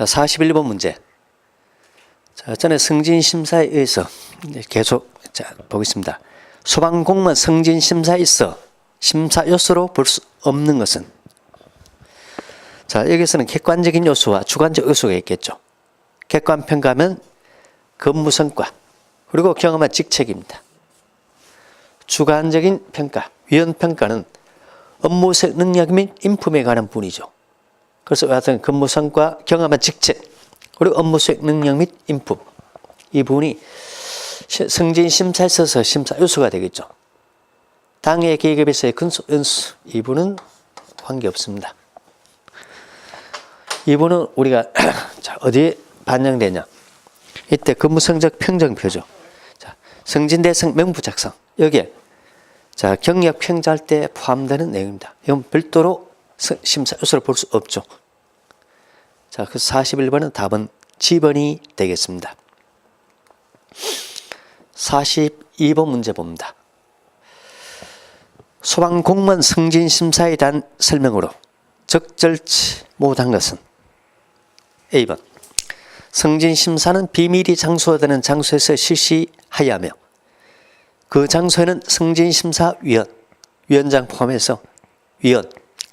자, 41번 문제. 자, 전에 승진 심사에 의해서 계속 자, 보겠습니다. 소방 공무원 승진 심사에 있어 심사 요소로 볼 수 없는 것은 자, 여기서는 객관적인 요소와 주관적 요소가 있겠죠. 객관 평가하면 근무 성과 그리고 경험한 직책입니다. 주관적인 평가, 위원 평가는 업무적 능력 및 인품에 관한 분이죠. 그래서 같은 근무 성과, 경험한 직책, 그리고 업무적 능력 및 인품 이 부분이 시- 승진 심사에 있어서 심사 요소가 되겠죠. 당해 계급에서의 근소 연수 이 부분은 관계 없습니다. 이 부분은 우리가 자, 어디에 반영되냐? 이때 근무 성적 평정표죠. 자, 승진 대상 명부 작성 여기에 자 경력 평가할 때 포함되는 내용입니다. 이건 별도로 서- 심사 요소를 볼 수 없죠. 자, 그 41번은 답은 G번이 되겠습니다. 42번 문제 봅니다. 소방 공무원 승진 심사에 대한 설명으로 적절치 못한 것은 A번 승진 심사는 비밀이 장소되는 장소에서 실시하여야 하며 그 장소에는 승진 심사 위원, 위원장 포함해서 위원,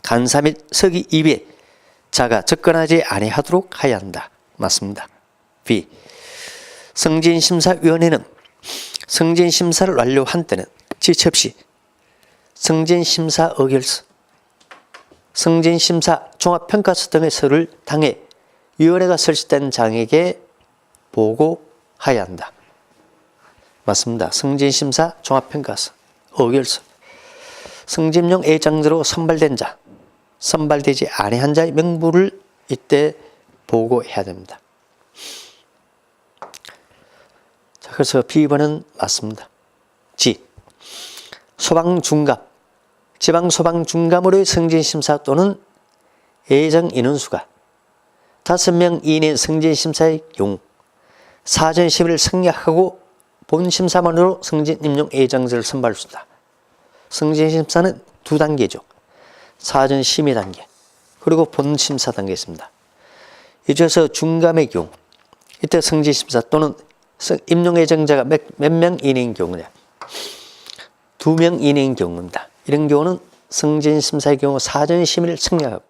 간사 및 서기 이외 자가 접근하지 아니하도록 하여야 한다. 맞습니다. B. 승진심사위원회는 승진심사를 완료한 때는 지체 없이 승진심사 의결서, 승진심사 종합평가서 등의 서를 당해 위원회가 설치된 장에게 보고하여야 한다. 맞습니다. 승진심사 종합평가서, 의결서, 승진용 예정자로 선발된 자, 선발되지 아니한 자의 명부를 이때 보고해야 됩니다. 자, 그래서 B번은 맞습니다. G. 소방중감, 지방소방중감으로의 승진심사 또는 예정 인원수가 다섯 명 이내 승진심사의 경우 사전 심의를 생략하고 본 심사만으로 승진 임용 예정자를 선발할 수 있다. 승진 심사는 두 단계죠. 사전 심의 단계 그리고 본 심사 단계 있습니다. 이 중에서 중감의 경우 이때 승진 심사 또는 성- 임용 예정자가 몇 명 이내인 경우냐 두 명 이내인 경우입니다. 이런 경우는 승진 심사의 경우 사전 심의를 승략하고